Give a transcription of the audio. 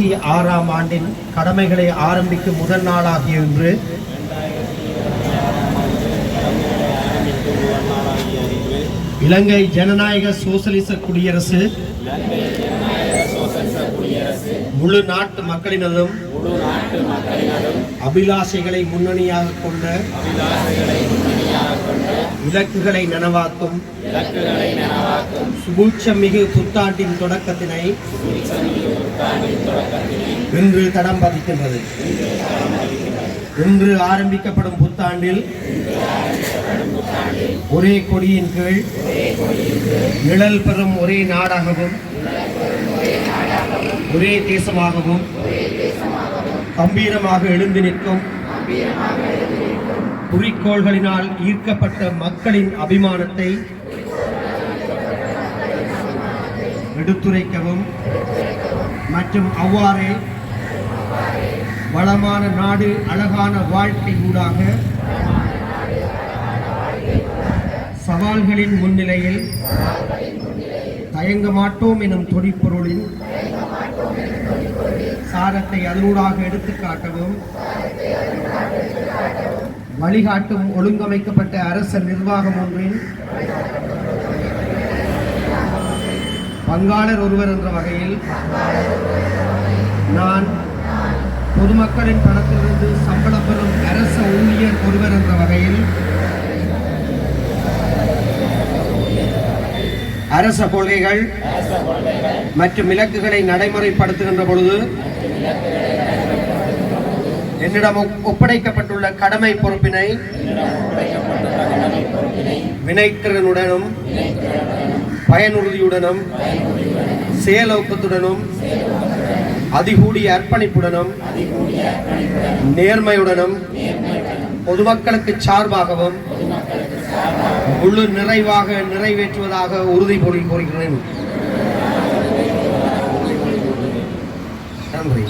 இருபத்தி ஆறாம் ஆண்டின் கடமைகளை ஆரம்பிக்கும் முதல் நாளாகிய இன்று இலங்கை ஜனநாயக சோசலிச குடியரசு முழு நாட்டு மக்களினதும் அபிலாஷைகளை முன்னணியாக கொண்ட இலக்குகளை நனவாக்கும் சுபூட்சமிகு புத்தாண்டின் தொடக்கத்தினை இன்று தடம் பதிக்கின்றது. இன்று ஆரம்பிக்கப்படும் புத்தாண்டில் ஒரே கொடியின் கீழ் நிழல் பெறும் ஒரே நாடாகவும் ஒரே தேசமாகவும் கம்பீரமாக எழுந்து நிற்கும் குறிக்கோள்களினால் ஈர்க்கப்பட்ட மக்களின் அபிமானத்தை எடுத்துரைக்கவும். மற்றும் அவ்வாறே வளமான நாடு அழகான வாழ்க்கை ஊடாக சவால்களின் முன்னிலையில் தயங்க மாட்டோம் எனும் தொடிப்பொருளின் சாரத்தை அதனூடாக எடுத்துக்காட்டவும். வழிகாட்டும் ஒழுங்கமைக்கப்பட்ட அரச நிர்வாகம் ஒன்றின் பங்காளர் ஒருவர் என்ற வகையில் நான் பொதுமக்களின் பணத்திலிருந்து சம்பளம் பெறும் அரச ஊழியர் ஒருவர் என்ற வகையில் அரச கொள்கைகள் மற்றும் இலக்குகளை நடைமுறைப்படுத்துகின்ற பொழுது என்னிடம் ஒப்படைக்கப்பட்டுள்ள கடமை பொறுப்பினை வினைத்திறனுடனும் பயனுறுதியுடனும் செயலோக்கத்துடனும் அதிகூடிய அர்ப்பணிப்புடனும் நேர்மையுடனும் பொதுமக்களுக்கு சார்பாகவும் முழு நிறைவாக நிறைவேற்றுவதாக உறுதி கூறுகிறேன். நன்றி.